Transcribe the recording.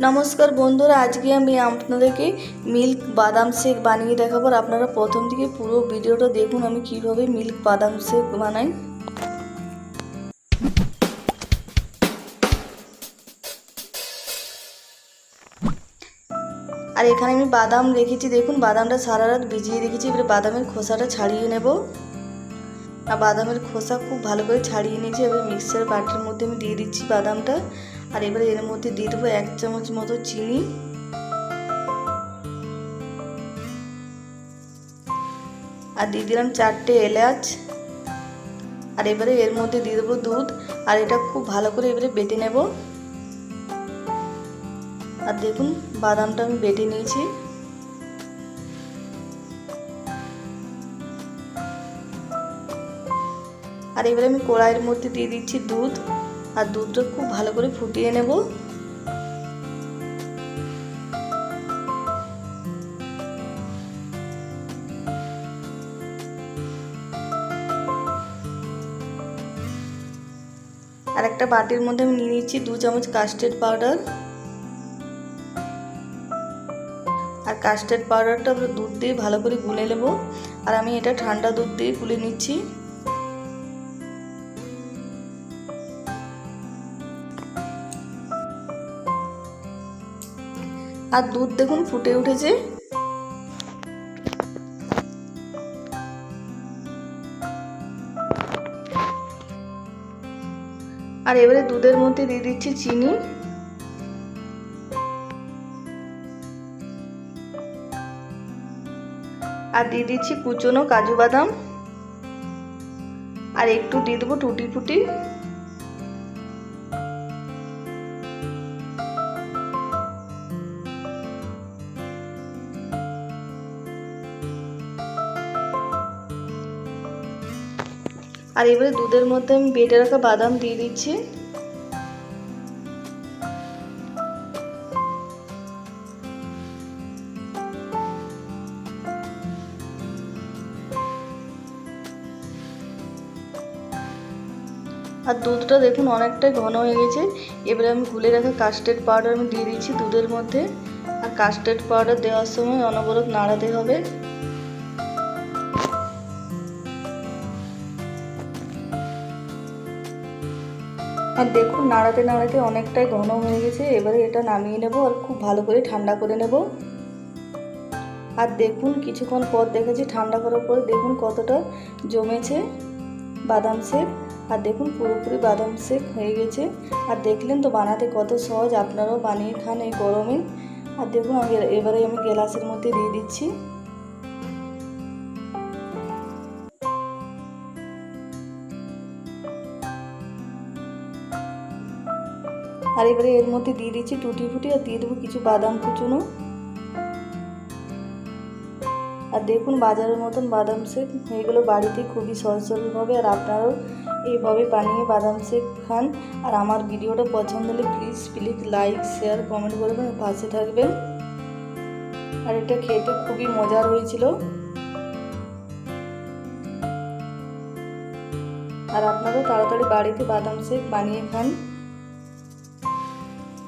নমস্কার বন্ধুরা, আজকে আমি আপনাদেরকে মিল্ক বাদাম শেক বানিয়ে দেখাবো আপনারা প্রথম থেকে পুরো ভিডিওটা দেখুন আমি কীভাবে মিল্ক বাদাম শেক বানাই। আর এখানে আমি বাদাম রেখেছি, দেখুন বাদামটা সারা রাত ভিজিয়ে রেখেছি, এবারে বাদামের খোসাটা ছাড়িয়ে নেব। আর বাদামের খোসা খুব ভালো করে ছাড়িয়ে নিয়েছি। এবার মিক্সার বাটির মধ্যে আমি দিয়ে দিচ্ছি বাদামটা। আর এবারে এর মধ্যে দিয়ে দেবো এক চামচ মতো চিনি। আর দিয়ে দিলাম চারটে এলাচ। আর এবারে এর মধ্যে দিয়ে দেবো দুধ। আর এটা খুব ভালো করে এবারে বেটে নেব। আর দেখুন, বাদামটা আমি বেটে নিয়েছি। আর এবারে আমি কড়াইয়ের মধ্যে দিয়ে দিচ্ছি দুধ, আর দুধটা খুব ভালো করে ফুটিয়ে নেব। আর একটা বাটির মধ্যে আমি নিয়ে নিচ্ছি দু চামচ কাস্টার্ড পাউডার আর কাস্টার্ড পাউডারটা আমরা দুধ দিয়ে ভালো করে গুলে নেব। আর আমি এটা ঠান্ডা দুধ দিয়ে গুলে নিচ্ছি। আর দুধ দেখুন ফুটে উঠেছে। আর এবারে দুধের মধ্যে দিয়ে দিচ্ছি চিনি। আর দিয়ে দিচ্ছি কুচনো কাজু বাদাম। আর একটু দিয়ে দেবো টুটি ফুটি। আর এবারে দুধের মধ্যে আমি বেটে রাখা বাদাম দিয়ে দিচ্ছি। আর দুধটা দেখুন অনেকটাই ঘন হয়ে গেছে। এবারে আমি গুলে রাখা কাস্টার্ড পাউডার আমি দিয়ে দিচ্ছি দুধের মধ্যে। আর কাস্টার্ড পাউডার দেওয়ার সময় অনবরত নাড়াতে হবে। আর দেখুন, নাড়াতে নাড়াতে অনেকটাই ঘন হয়ে গেছে। এবারে এটা নামিয়ে নেব আর খুব ভালো করে ঠান্ডা করে নেব। আর দেখুন, কিছুক্ষণ পর দেখেছি ঠান্ডা করার পরে দেখুন কতটা জমেছে বাদাম শেক। আর দেখুন, পুরোপুরি বাদাম শেক হয়ে গেছে। আর দেখলেন তো বানাতে কত সহজ, আপনারাও বানিয়ে খান এই গরমে। আর দেখুন, আমি এবারে আমি গ্লাসের মধ্যে দিয়ে দিচ্ছি। আর এবারে এর মধ্যে দিয়ে দিচ্ছি টুটি ফুটি আর দিয়ে দেবো কিছু বাদাম কুচুনো। আর দেখুন বাজারের মতন বাদাম শেক এগুলো বাড়িতে খুবই সহজ সরলভাবে আর আপনারাও এইভাবে বানিয়ে বাদাম শেক খান। আর আমার ভিডিওটা পছন্দ হলে please please like share comment করবেন পাশে থাকবেন। আর এটা খেতে খুবই মজার হয়েছিল। আর আপনারাও তাড়াতাড়ি বাড়িতে বাদাম শেক বানিয়ে খান।